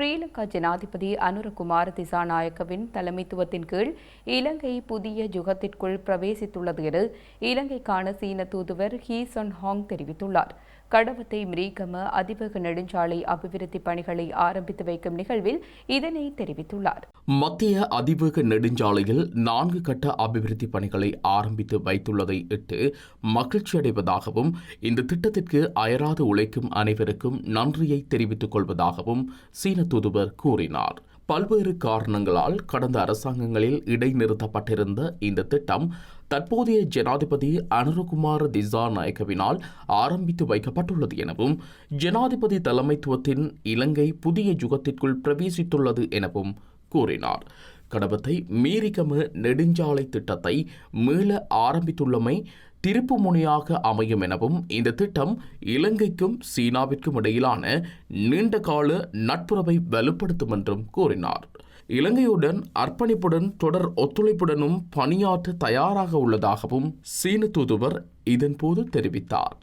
ஸ்ரீலங்கா ஜனாதிபதி அனுரகுமார் திசாநாயக்கவின் தலைமைத்துவத்தின் கீழ் இலங்கை புதிய யுகத்திற்குள் பிரவேசித்துள்ளது என இலங்கைக்கான சீன தூதுவர் ஹீ சொன் ஹாங் தெரிவித்துள்ளார். கடவத்தை மிரீகம அதிவேக நெடுஞ்சாலை அபிவிருத்தி பணிகளை ஆரம்பித்து வைக்கும் நிகழ்வில் இதனை தெரிவித்துள்ளார். மத்திய அதிவேக நெடுஞ்சாலையில் நான்கு கட்ட அபிவிருத்தி பணிகளை ஆரம்பித்து வைத்துள்ளதை இட்டு மகிழ்ச்சி அடைவதாகவும் இந்த திட்டத்திற்கு அயராது உழைக்கும் அனைவருக்கும் நன்றியை தெரிவித்துக் கொள்வதாகவும் சீன தூதுவர் கூறினார். பல்வேறு காரணங்களால் கடந்த அரசாங்கங்களில் இடைநிறுத்தப்பட்டிருந்த இந்த திட்டம் தற்போதைய ஜனாதிபதி அனுரகுமார் திசா நாயக்கவினால் ஆரம்பித்து வைக்கப்பட்டுள்ளது எனவும் ஜனாதிபதி தலைமைத்துவத்தின் இலங்கை புதிய யுகத்திற்குள் பிரவேசித்துள்ளது எனவும் கூறினார். கடபத்தை மீரிகம நெடுஞ்சாலை திட்டத்தை மீள ஆரம்பித்துள்ளமை திருப்பு முனையாக அமையும் எனவும் இந்த திட்டம் இலங்கைக்கும் சீனாவிற்கும் இடையிலான நீண்டகால நட்புறவை வலுப்படுத்தும் என்றும் கூறினார். இலங்கையுடன் அர்ப்பணிப்புடன் தொடர் ஒத்துழைப்புடனும் பணியாற்ற தயாராக உள்ளதாகவும் சீன தூதுவர் இதன்போது தெரிவித்தார்.